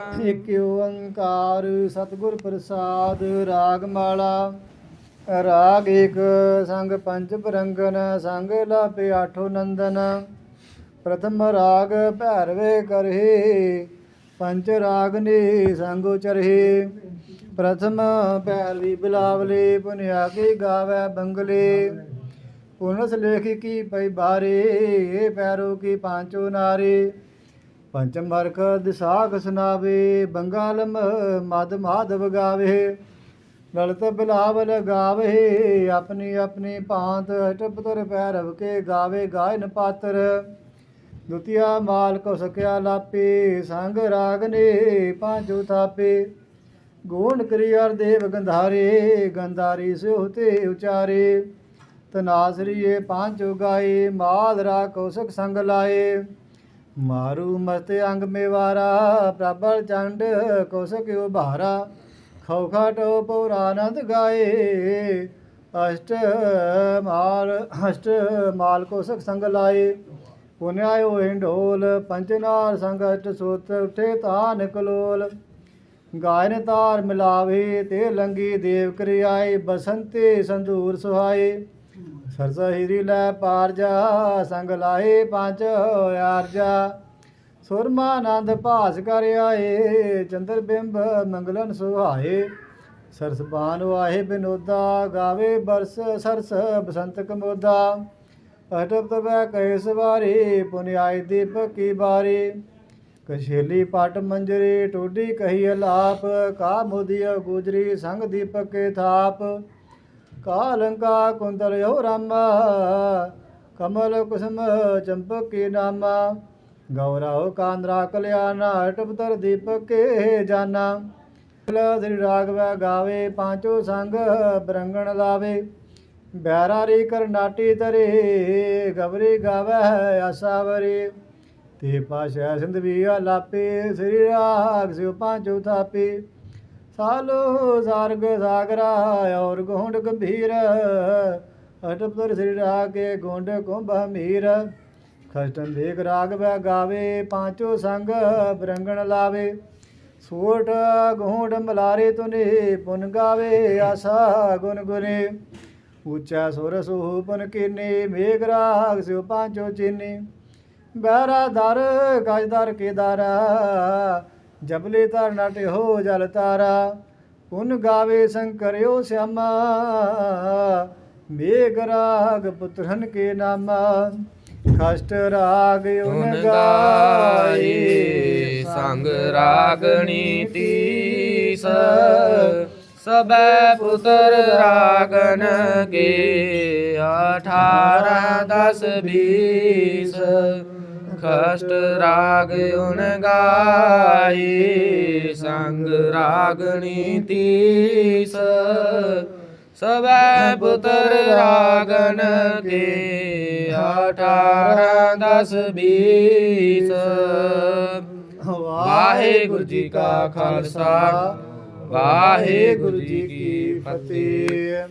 ਇਕ ਓੰਕਾਰ, ਸਤਿਗੁਰ ਪ੍ਰਸਾਦ, ਰਾਗ ਮਾਲਾ, ਰਾਗ ਇੱਕ ਸੰਗ ਪੰਜ ਬਰੰਗਨ ਸੰਗ ਲਾਪੇ ਆਠੋ ਨੰਦਨ। ਪ੍ਰਥਮ ਰਾਗ ਭੈਰਵੇ ਕਰਹੀ, ਪੰਜ ਰਾਗ ਨੇ ਸੰਗ ਉਚਰਹੀ ਪ੍ਰਥਮ ਭੈਰਵੀ ਬਿਲਾਵਲੇ ਪੁਨਿਆ ਕੀ ਗਾਵੇ ਬੰਗਲੇ। ਪੁਨਸ ਲੇਖ ਕੀ ਪਈ ਬਾਰੇ, ਪੈਰੋ ਕੀ ਪਾਂਚੋ ਨਾਰੇ। ਪੰਚਮ ਹਰਖ ਦਿਸਾਖ ਸੁਨਾਵੇ, ਬੰਗਾਲਮ ਮਦ ਮਾਧਵ ਗਾਵੇ। ਲਲਤ ਬਿਲਾਵਲ ਗਾਵੇ, ਆਪਣੀ ਆਪਣੀ ਭਾਂਤ ਅਟਪਤਰ ਪੈਰਵ ਕੇ ਗਾਵੇ ਗਾਇਨ ਪਾਤਰ। ਦੁਤੀਆ ਮਾਲ ਕੋ ਸਕਿਆ ਲਾਪੇ, ਸੰਗ ਰਾਗ ਨੇ ਪਾਂਚੋ ਥਾਪੇ। ਗੋਣ ਕਰਿਆਰ ਦੇਵ ਗੰਧਾਰੇ, ਗੰਧਾਰੀ ਸਿਉ ਤੇ ਉਚਾਰੇ। ਤਨਾਸਰੀਏ ਪਾਂਚੋ ਗਾਏ, ਮਾਲ ਰਾ ਕੌਸਕ ਸੰਗ ਲਾਏ। ਮਾਰੂ ਮਸਤ ਅੰਗ ਮੇਵਾਰਾ, ਪ੍ਰਬਲ ਚੰਡ ਕੌਸਕ ਉਭਾਰਾ ਖੌਖਾਟੋ ਪੌਰਾਨੰਦ ਗਾਏ, ਅਸ਼ਟ ਮਾਲ ਅਸ਼ਟ ਮਾਲ ਕੌਸਕ ਸੰਗ ਲਾਏ। ਪੁਨਿਆਇਓ ਹਿੰਡੋਲ ਪੰਚਨਾਰ ਸੰਗ ਅਸ਼ਟ ਸੋਤ ਉਠੇ ਤਾਨ ਕਲੋਲ ਗਾਇਨ ਤਾਰ ਮਿਲਾਵੇ, ਤੇ ਲੰਗੀ ਦੇਵ ਕਰਿਆਏ, ਬਸੰਤੇ ਸੰਦੂਰ ਸੁਹਾਏ। ਸਰਸ ਹੀਰੀ ਲੈ ਪਾਰ ਜਾ, ਸੰਗ ਲਾਏ ਪੰਜ ਆਰਜਾ ਸੁਰਮਾ ਆਨੰਦ ਭਾਸ ਕਰ ਆਏ, ਚੰਦਰ ਬਿੰਬ ਮੰਗਲਨ ਸੁਹਾਏ। ਸਰਸ ਬਾਨ ਵਾਹੇ ਬਿਨੋਦਾ, ਗਾਵੇ ਬਰਸ ਸਰਸ ਬਸੰਤ ਕਮੋਦਾ। ਅਟਪ ਤਬੈ ਕੈ ਸਵਾਰੀ ਪੁਨਿਆਈ ਦੀਪਕ ਕੀ ਬਾਰੀ। ਕਸ਼ੇਲੀ ਪਟ ਮੰਜਰੀ, ਟੋਡੀ ਕਹੀ ਅਲਾਪ, ਕਾ ਮੁਦੀਆ ਗੁਜਰੀ, ਸੰਗ ਦੀਪਕ ਕੇ ਥਾਪ। ਕਾਲੰਕਾ ਕੁੰਦਲ ਹੋ ਰਾਮਾ, ਕਮਲ ਕੁਸਮ ਚੰਪਕ ਕੀ ਨਾਮਾ, ਗੌਰਵ ਕਾਂਦਰਾ ਕਲਿਆਣਾ ਅਟਪਤਰ ਦੀਪਕ ਕੇ ਜਾਨਾ ਸ੍ਰੀ ਰਾਗਵੈ ਗਾਵੇ, ਪਾਂਚੋ ਸੰਗ ਬਰੰਗਣ ਲਾਵੇ। ਬੈਰਾਰੀ ਕਰਨਾਟੀ ਤਰੇ ਗਵਰੀ ਗਾਵੇ ਆਸਾਵਰੀ। ਤੇ ਪਾਸ਼ਾ ਸਿੰਧਵੀ ਲਾਪੇ ਸ੍ਰੀ ਰਾਗ ਸਿਉ ਪਾਂਚੋ ਥਾਪੇ। ਸਾਲੋ ਸਾਰਗ ਸਾਗਰਾ ਔਰ ਗੋਂਡ ਗੰਭੀਰ ਅਟਪਤਰ ਸ੍ਰੀ ਰਾਗ ਕੇ ਗੋਂਡ ਕੁੰਭ ਮੀਰ ਖਸਟਨ ਦੇਖ ਰਾਗ ਵੈ ਗਾਵੇ, ਪਾਂਚੋ ਸੰਗ ਬਰੰਗਣ ਲਾਵੇ। ਸੋਟ ਗੋਂਡ ਮਲਾਰੇ ਤੁਨੇ, ਪੁਨ ਗਾਵੇ ਆਸਾ ਗੁਣ ਗੁਨੇ। ਉੱਚਾ ਸੁਰ ਸੋਪਨ ਕੀਨੇ, ਮੇਘ ਰਾਗ ਸਿਉ ਪਾਂਚੋ ਚੀਨੀ। ਬਹਿਰਾ ਦਰ ਗਜਦਰ ਕੇਦਾਰਾ ਜਬਲੇ ਤਰ ਨਟ ਹੋ ਜਲ ਤਾਰਾ ਪੁਨ ਗਾਵੇ ਸ਼ੰਕਰਿਓ ਸਿਆਮਾ। ਮੇਘ ਰਾਗ ਪੁੱਤਰਨ ਕੇ ਨਾਮਾ ਖਸ਼ਟ ਰਾਗ ਉਨ ਗਾਏ। ਸੰਗ ਰਾਗਣੀ ਤੀਸ ਸਬੈ ਪੁੱਤਰ ਰਾਗਨ ਕੇ ਅਠਾਰਹ ਦਸ ਬੀਸ। ਖਸ਼ਟ ਰਾਗ ਉਨ ਗਾਏ ਸੰਗ ਰਾਗਣੀ ਤੀਸ। ਸਬੈ ਪੁੱਤਰ ਰਾਗਨ ਕੇ ਅਠਾਰਹ ਦਸ ਬੀਸ। ਵਾਹਿਗੁਰੂ ਜੀ ਕਾ ਖਾਲਸਾ, ਵਾਹਿਗੁਰੂ ਜੀ ਕੀ ਫਤਿਹ।